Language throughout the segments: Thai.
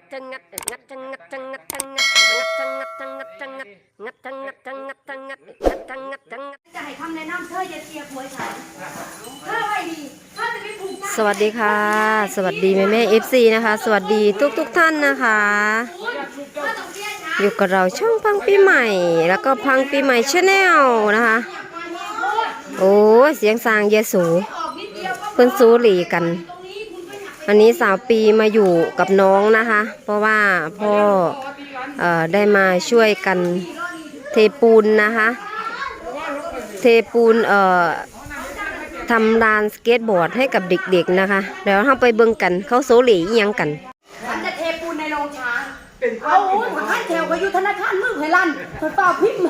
งัดจังงัดงัดจังงัดจังงัดจังงัดงัดจังงัดจังงัดจังงัดงัดจังงัดจังงัดจังงัดงัดจังงัดจังงัดจะให้คำแนะนำเธออย่าเสียหวยฉันเธอไว้ดีเธอจะไม่ผูกสวัสดีค่ะ สวัสดีแม่แม่เอฟซีนะคะ สวัสดีทุกทุกท่านนะคะ อยู่กับเราช่องพังปีใหม่ แล้วก็พังปีใหม่ชาแนลนะคะโอ้เสียงสางเยสูอกนิดเดียวก็เพิ่นสูหลีกัน อยากวันนี้สาวปีมาอยู่กับน้องนะคะ เพราะว่าพ่อเอ่อได้มาช่วยกันเทปูนนะคะ เทปูนเอ่อทำลานสเก็ตบอร์ดให้กับเด็กๆนะคะ เดี๋ยวเราไปเบิ่งกันเขาโซหลีอิหยังกันฉันจะเทปูนในโรงช้างเอาโอ้ยมาขั้นแถวไปอยู่ธนาคารมือไพลันเธอเปล่าพิมพ์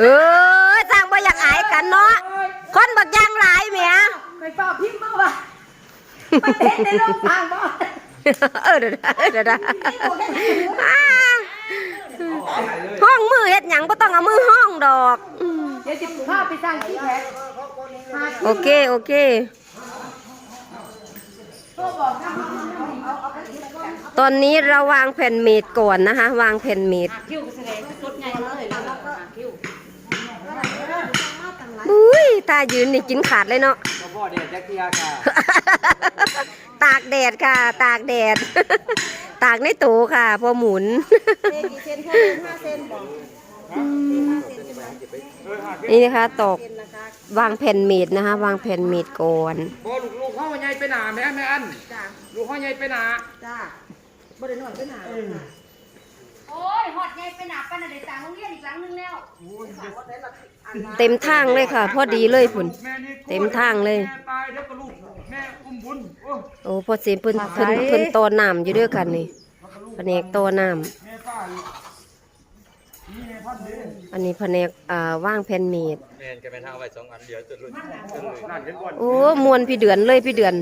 เออจ้างบ่อยากอายกันเนาะคนบักอยางหลายแหมเคยเปล่าพิมพ์มาว่า ไปเทในโรงช้างบ่เออเดี๋ยวนะเออเดี๋ยวนะอ่าห้องมือเฮ็ดหยังบ่ต้องเอามือห้องดอกอืมเดี๋ยวจะพาไปสร้างที่แพ็คโอเคโอเค ตอนนี้เราวางแผ่นเมดก่อนนะคะ วางแผ่นเมดอุ้ยตายืนนี่กินขาดเลยเนาะก็ พ่อเด็ดจักเทียค่ะตากแดดค่ะ ตากแดด ตากในโตค่ะพอหมุนนี่นะคะตอกวางแผ่นเมดนะคะ วางแผ่นเมดก่อนพ่อลูกลูกพ่อใหญ่ไปหนาแม่แม่อันลูกพ่อใหญ่ไปหนาโอ้ยหอดไงไปหนาปันอะไรต่างโรงเรียนอีกหลังนึงแล้ว เต็มทางเลยค่ะ พอดีเลยพุ่นแม่นี่ เต็มทางเลย แม่ตายแล้วก็ลูกแม่อุ้มบุญโอ้โอ้พอเสียเพิ่นเพิ่นเพิ่นโตน้ำอยู่ด้วยกันนี่แผนกโตน้แม่ป้าอีกนี่แม่พันเด้ำอันนี้แผนกอ่าว่างแผ่นเมดแมนกันไปทางไว้สองอันเดียวจนรุ่นจนเลยนั่นเห็นก่อนโอ้มวนพี่เดือนเลยพี่เดือน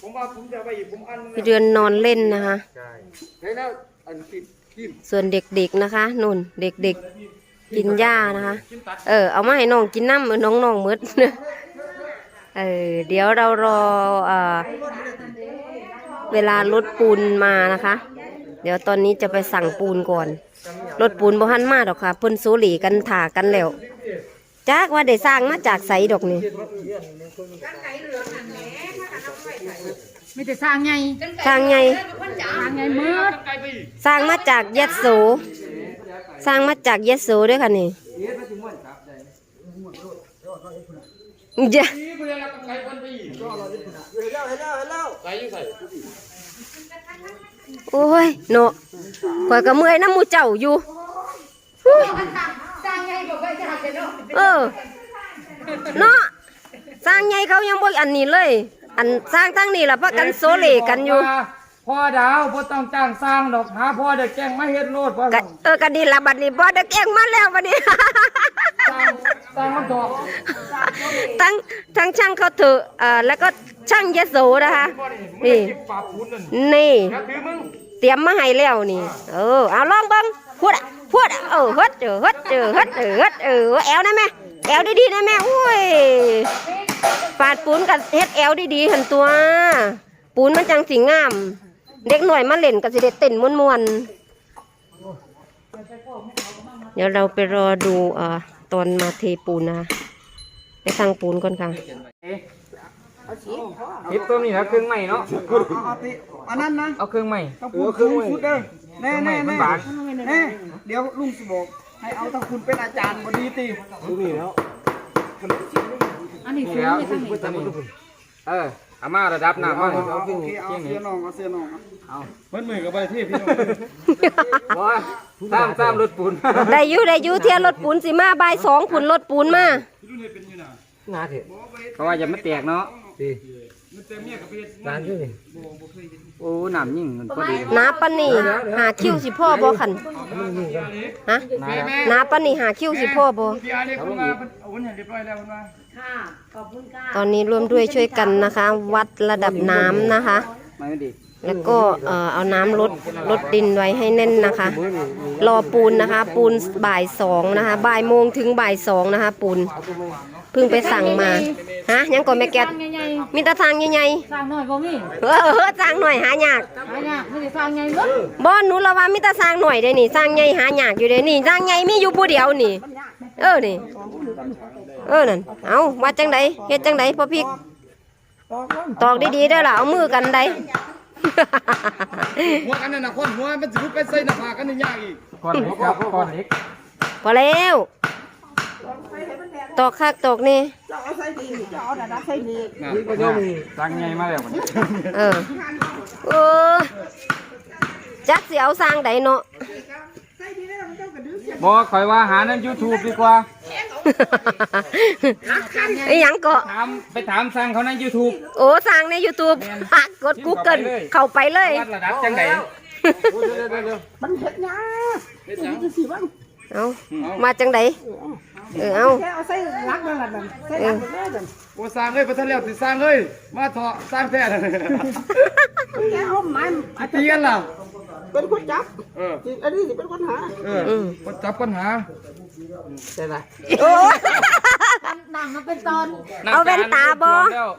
ผมว่าผมจะไปอีกผมอันพี่เดือนนอนเล่นนะคะ ใช่เฮ้ยแล้วอันกินกินส่วนเด็กๆนะคะนุ่นเด็กๆ กินหญ้านะคะ เออ เอามาให้น้องกินน้ำเออน้องน้องๆหมืดเออ เดี๋ยวเรารอเอ่อเวลารถปูนมานะคะ เดี๋ยวตอนนี้จะไปสั่งปูนก่อน รถปูนบ่ทันมาดอกค่ะเพิ่นสูหลีกันถ่ากันแล้วจากว่าได้สร้างมาจากไสดอกนี่ไม่แต่สร้างไงสร้างไงสร้างไงมืดไกลไปอีกสร้างมาจากยะโส สร้างมาจากยะโสด้วยค่ะนี่อย่านี่เพื่อนแล้วก็ไกลกันไปอีกก็เราได้ผุนเห็นแล้วเห็นแล้วเห็นแล้วไกลอยู่ใส่โอ้ยเนาะข่อยก็เมื่อยน้ำมูเจ้าอยู่เออเนาะสร้างไงเขายังบ่อันนี้เลย อันสร้างทั้งนี้ล่ะพักกันโซเลกันอยู่ พ่อดาวพ่ต้องจ้างสร้างดอกหาพ่อเด็กแกล้งมาเฮ็ดโลดพ่อกะเออกันดีละบัดนี้บ่ได้แกล้งมาแล้วบัดนี้สร้างสร้างมันดอกทั้งทั้งช่างเขาเถอะเอ่อแล้วก็ช่างยโสนะคะ นี่ นี่ปากพูนนั่นนี่ถ้าถือมึงเตรียมมาให้แล้วนี่ เออ เอาลองเบิ่งพูดอะพูดอะเออฮึดเออฮึดเออฮึดเออฮึดเออแอวได้ไหมแอวดีๆได้ไหมอุ้ยปาดปูนกับเฮ็ดแอวดีๆหันตัว ปูนมันจังสิงาม เด็กหน่อยมาเล่นก็สิได้เต้นม่วนๆเดี๋ยวเราไปรอดูอ่อตอนมาเทปูนนะไปสั่งปูนก่อนค่ะเฮ็ดตัวนี้นะเครื่องใหม่เนาะเอาติอันนั้นนะเอาเครื่องใหม่ต้องพูดสูงสุดเด้อแน่แน่แน่แน่เดี๋ยวลุงสิบอกให้เอาถ้าคุณเป็นอาจารย์บดีตีนี่แล้วตัวนี้เออ เอามาระดับหน้ามาเอาเอาโอเคเอาเสื้อน้องเอาเสื้อน้องเอาเพิ่นมือกับไปที่พี่น้องบ่ตามตามรถปูนได้อยู่ได้อยู่เที่ยรถปูนสิมาบ่ายสองผุนรถปูนมานาเถอะเพราะว่าอย่ามันแตกเนาะดีร้านที่นี่โอ้น้ำยิ่งมันพอดีน้าปันนี่หาคิวสิพ่อบ่ขันฮะนาแล้วน้าปันนี่หาคิวสิพ่อบ่พี่อาเรียกคุณมาเอาวุ้นเรียบร้อยแล้ว คุณมาค่ะขอบคุณค่ะตอนนี้ร่วมด้วยช่วยกันนะคะ วัดระดับน้ำนะคะไม่ดีแล้วก็เอ่อเอาน้ำลดลดดินไว้ให้แน่นนะคะ รอปูนนะคะ ปูนบ่ายสองนะคะบ่ายโมงถึงบ่ายสองนะคะ ปูนเพิ่งไปสั่งมาฮะยังก่อนแม่แก๊สมีแต่ทางใหญ่สร้างน้อยบ่มีๆเออเออสร้างหน่อยหายากหายากไม่ได้สร้างใหญ่เบิดบ่หนูละว่ามีแต่สร้างหน่อยเด้นี่สร้างใหญ่หายากอยู่เด้นี่สร้างใหญ่มีอยู่ผู้เดียวนี่ เออนี่ เออนั่นเอาว่าจังไดเฮ็ดจังไดพ่อพริกตอกดีๆเด้อล่ะเอามือกันได้ หัวกันนั่นน่ะคนหัวมันสิลุกไปใส่หน้าผากกันนี่ยากอีกก้อนเล็กครับก้อนเล็กพอแล้วตอกคักตอกนี่นี่ก็ย่อมสั่งไงมาแล้วบัดนี้เออเออจักสิเอาสร้างใดเนาะ บ่คอยว่าหาใน YouTube ดีกว่า ไอ้หยังก็ถามไปถามสั่งเขาใน YouTube โอ้สร้างใน YouTube หักกด Google เข้าไปเลย วัดระดับจังไดมันเฮ็ดยากเฮ็ดจังซี่บ้างเอามาจังไดเออเอาแค่เอาใส่ลักนั่นล่ะนั่นใส่เอลัอกนั่นนั่นโอ้สร้างเลยพระท่านแล้วสิสร้างเลยมาเถาะสร้างแท้แค่เอาไม้ตีกันล่ะ เป็นคนจับเออ สิอันนี้สิเป็นคนหาเอออืมคนจับปัญหาใช่ล่ะโอ้นั่งมาเป็นตอน เอาแว่นตาบ่ แล้ว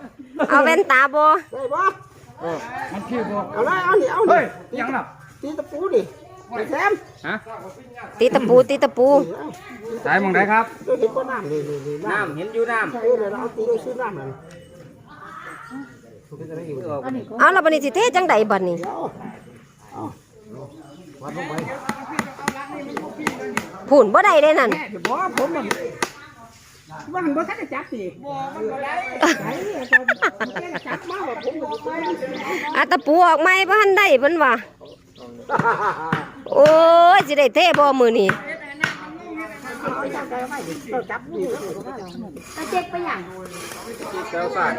เอาแว่นตาบ่ได้บ่มันขี้บ่เอาเลยเอานี่เอาเฮ้นี่ยยังล่ะตีตะปูดิไปแซมฮะตีตะปูตีตะปูสายมองได้ครับเดี๋ยวเห็นบ่น้ำนี่นี่นี่น้น้ำเห็นอยู่น้ำเออเดี๋ยวเราเอาตีด้วยซื้อน้ำนั่นเอาและบัดนี้สิเทจังไดบัดนี้ ผุ่นบ่ได้เด้นั่น แม่จะบอกว่าผมมันว่าหันบ่ทันได้จับสิบ่มันบ่ได้ไอ้คนแกจับมาว่าผมก็บ่ได้อาตะปูออกไหมบ่ทันได้เพิ่นว่าโอ้ยสิได้เทบ่มื้อนี้เอาจับได้ไหมเราจับนี่ตะเจ็กไปหยังำ แก้วสาย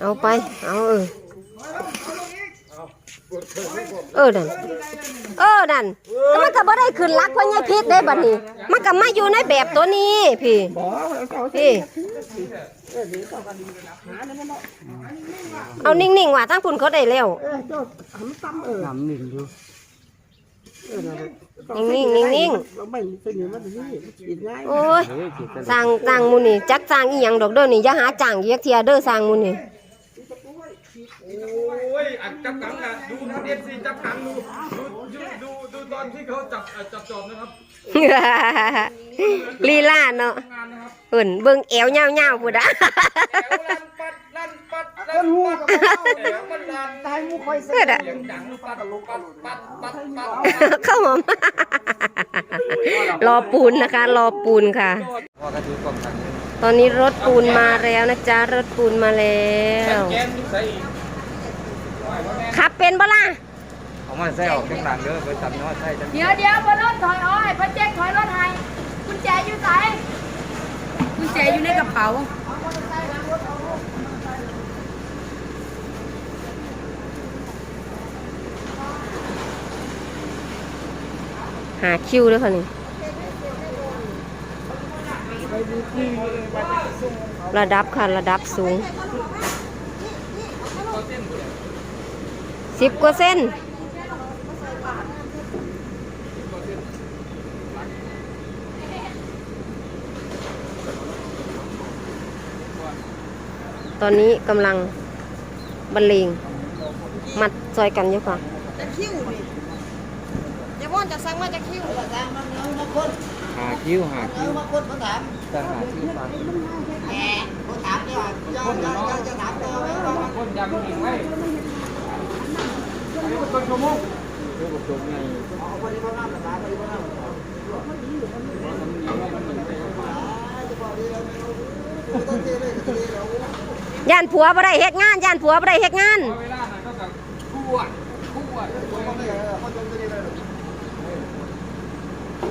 เอาไป เอาเออ เออนั่นเออนั่นแล้วมันก็บ่ได้ขึ้นรักเพราะไงพิษได้บัดนี้ มันก็มาอยู่ในแบบตัวนี้พี่บ่เอาพี่เอานิ่งๆว่ะทั้งคุณเขาได้แล้วเออเจ้าหำซ้ำเออน้ำหนึ่งอยู่เออนั่นแหละนิ่งๆนิ่งเราไม่สนิทมันนี่กินง่ายๆโอ้ยสร้างสร้างหมูนี่จักสร้างอีหยังดอกเด้อนี่อย่าหาจ้างเยียกเทียเด้อสร้างหมูนี่โอ้ยอัดจับกังอะดูนะเอฟซีจับกังดูดูดูดูตอนที่เขาจับจับจอบนะครับลีลาเนาะเอิ่นเบิ่งแอวเหี่ยวๆพุ่นอะลั่นปัดลั่นปัดลั่นปัดเดี๋ยวมันลั่นตายมูคอยเพื่ออะจังปัดปัดปัดปัดปัดเข้าหอมรอปูนนะคะ รอปูนค่ะพอกระถือกล่องทางนี้ตอนนี้รถปูนมาแล้วนะจ๊ะรถปูนมาแล้วแกนใส่ ขับเป็นบ่ล่ะเอามาใส่ออกข้างหลังเด้อไปตัดน้อยใส่จังเดี๋ยวเดี๋ยวบนรถถอยอ้อยพระเจ๊กถอยรถให้กุญแจอยู่ไหนกุญแจอยู่ในกระเป๋าหาคิวด้วยค่ะนี่ระดับค่ะ ระดับสูง สิบกว่าเส้น ตอนนี้กำลังบรรเลงมัดซอยกันอยู่ค่ะหาคิ้วหาคิ้วแต่หาคิ้วฟังคนยำหิงไว้ ต้นชั่วโมงเรื่องจมไงย่านผัวบ่ได้เฮ็ดงานย่านผัวบ่ได้เฮ็ดงานเวลานั้นก็กับคู่อะคู่อะ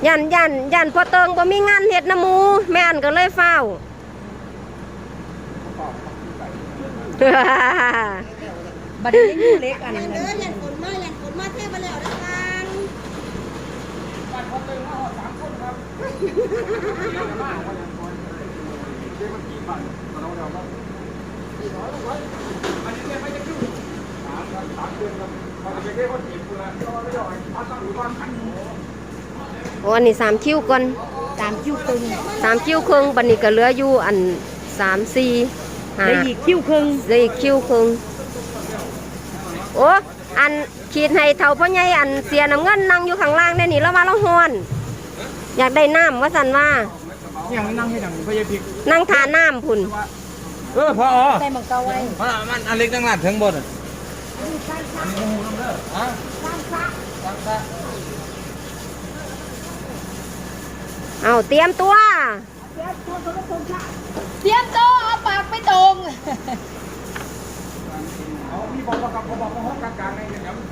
ย่านย่านย่านพอเติงบ่มีงานเฮ็ดน้ำมู แม่นก็เลยเฝ้าบัดนี้เล็กอันนั้น เด้อยันฝนมายันฝนมาเทมาแล้วนะกัน อันนี้ไม่จะขึ้นโอ้อันนี้สามคิ้วก่อนตามคิ้วครึ่งสามคิ้วครึ่งบันนี้ก็เหลืออยู่อันสามสี่ห้าได้อีกคิ้วครึ่งเหลืออีกคิ้วครึ่งโอ้อัน ขีดให้เท่าพ่อใหญ่อันเสียน้ำเงินนั่งอยู่ข้างล่างได้นี่แล้วว่าเราฮอน อยากได้น้ำว่าสันว่าอย่างนั่งให้ดังพยาพิกนั่งทานน้ำพุ่นเออพอใส่หมังเกาไว้มันมันอันเล็กตั้งหลัดถึงบนเอาเตรียมตัว เตรียมโตะเอาปากไปตรง เอาพี่บอกว่ากับเขาบอกว่าห้องกลางๆในเดี๋ยวพิกนะ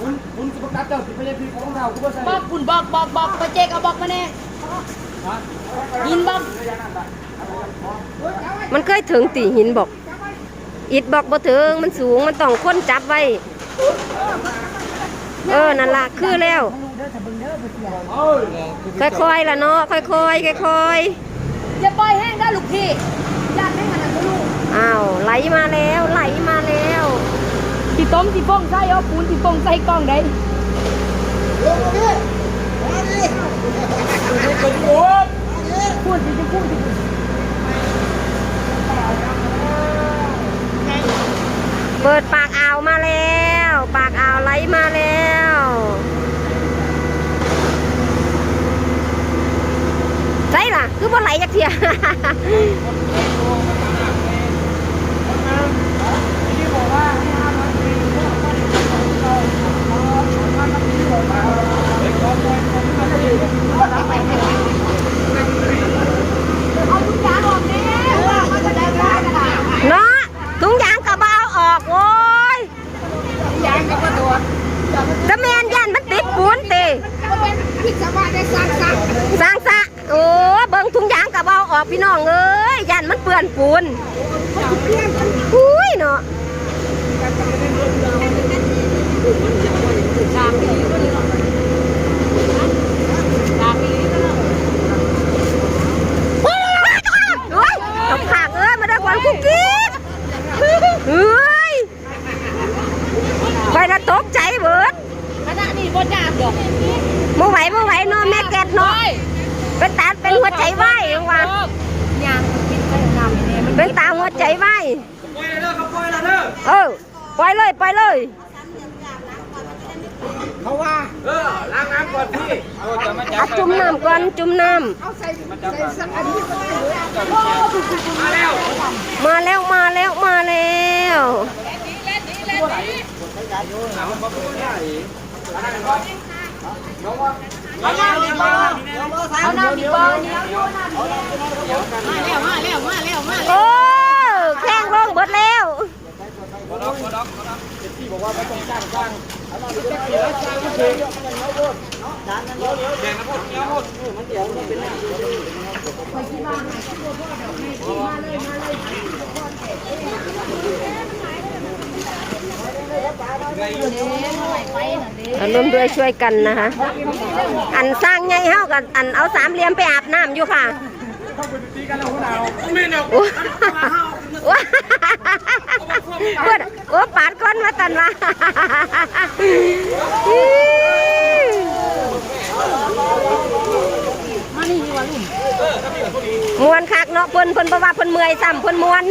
คุณคุณสุภกัดเจ้าสิพยาพิกของเราคุณว่าใส่บอกคุณบอกบอกบอกไปเจกเอาบอกมาแน่ยินบอกมันเคยถึงตีหินบอกอิดบอกบ่ถึงมันสูงมันต้องค้นจับไว้ เออนั่นละคือแล้วค่อยๆล่ะเนาะค่อยๆค่อยอย่าปล่อยแห้งได้ลูกพี่ญาติไม่หันหลังลูกๆอ้าวไหลมาแล้วไหลมาแล้ว ที่ต้มที่ป้องใส่เอาปูนที่ป้องใส่กล้องได้พูดสิจะพูดสิ เปิดปากอ่าวมาแล้ว ปากอ่าวไหลมาแล้ว ใช่ล่ะ คือบ่ไหลจักเทีย ที่บอกว่าให้ห้ามมันเป็นพวกคนที่เราเราเราทำที่บอกมาเด็กคนคนคนที่มันได้รับไปเนี่ย เอาทุกอย่างออกแน่ว่าเขาจะได้ได้กระดาษ เนาะถุงยางกระเบาออกโอ้ย ยางกับกระโดด ตะแมนยันมันติดปูนติ ก็เป็นพิศวาสได้สร้างสรรค์ สร้างสะโอ้เบิ่งถุงยางกระเบาออกพี่น้องเอ้ยยันมันเปื้อนปูนอุ้ยเนาะโอ้ยโอ้ยตบผากเอ้ยมาได้กวนคุกกี้เฮ้ยไปนะตกใจเบิด คณะนี้บ่จ้าดอก บ่ไหวบ่ไหวเนาะแม่แกดเนาะเป็นตาเป็นหัวใจไหวยังว่ายางกินไปน้ำนี่มัน เป็นตาหัวใจไหว ปล่อยเลยเด้อครับปล่อยเลยเด้อ เออปล่อยเลยปล่อยเลย เขาว่า เออล้างน้ำก่อนพี่เอาจะ มาจัอะบจุ่มน้ำก่อนจุ่มน้เอาใส่ใส่สักอันนี้ก็ได้เลยมาแล้วมาแล้วมาแล้วมาแล้วเอาน้ำดีบ่เอาน้ำดีบ่เนี่ยโอ้แข้งลงเบิดแล้ว อะร่วมด้วยช่วยกันนะคะ อันสร้างไงเฮากับอันเอาสามเหลี่ยมไปอาบน้ำอยู่ค่ะ ไม่เนาโอ้โอ้โอ้โอ้ปาดก้นมาตันวะมวนคักเนาะเพิ่นเพิ่นบ่ว่าเพิ่นเมื่อยซ้ำเพิ่นมวน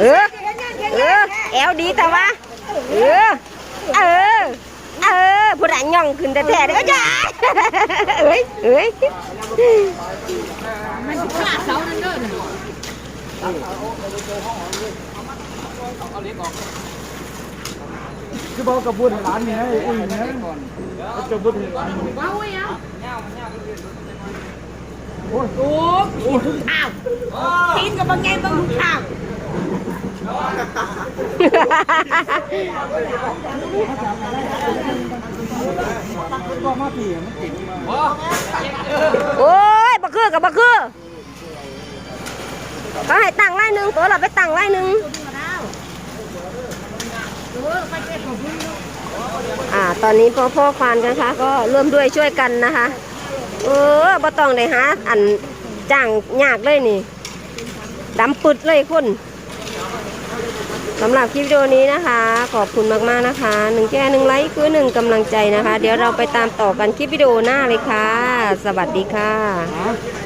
เออเออแอวดีแต่ว่าเออเออ ผู้ใดย่องขึ้นแต่แท้ๆเด้อจ้าเอ้ยเอ้ยคือบอกกับบุญร้านนี้ให้อุ้ยนะกับบุญร้านนี้เอาไว้เอาโอ้ยโอ้กินทุกข้าวกินกับบางไงบางทุกข้าวก็มาปีมันติด โอ้ยบักคือกับบักคือเขาให้ตั้งไล่หนึ่งตัวเราไปตั้งไล่หนึ่งอ่า ตอนนี้พ่อพ่อควานกันคะ ก็ร่วมด้วยช่วยกันนะคะ เออบ่ต้องได้หาอันจ้างยากเลยนี่ดำปึดเลยคน สำหรับคลิปวิดีโอนี้นะคะ ขอบคุณมากๆนะคะหนึ่งแก้หนึ่งไลค์คือหนึ่งกำลังใจนะคะ เดี๋ยวเราไปตามต่อกันคลิปวิดีโอหน้าเลยค่ะ สวัสดีค่ะ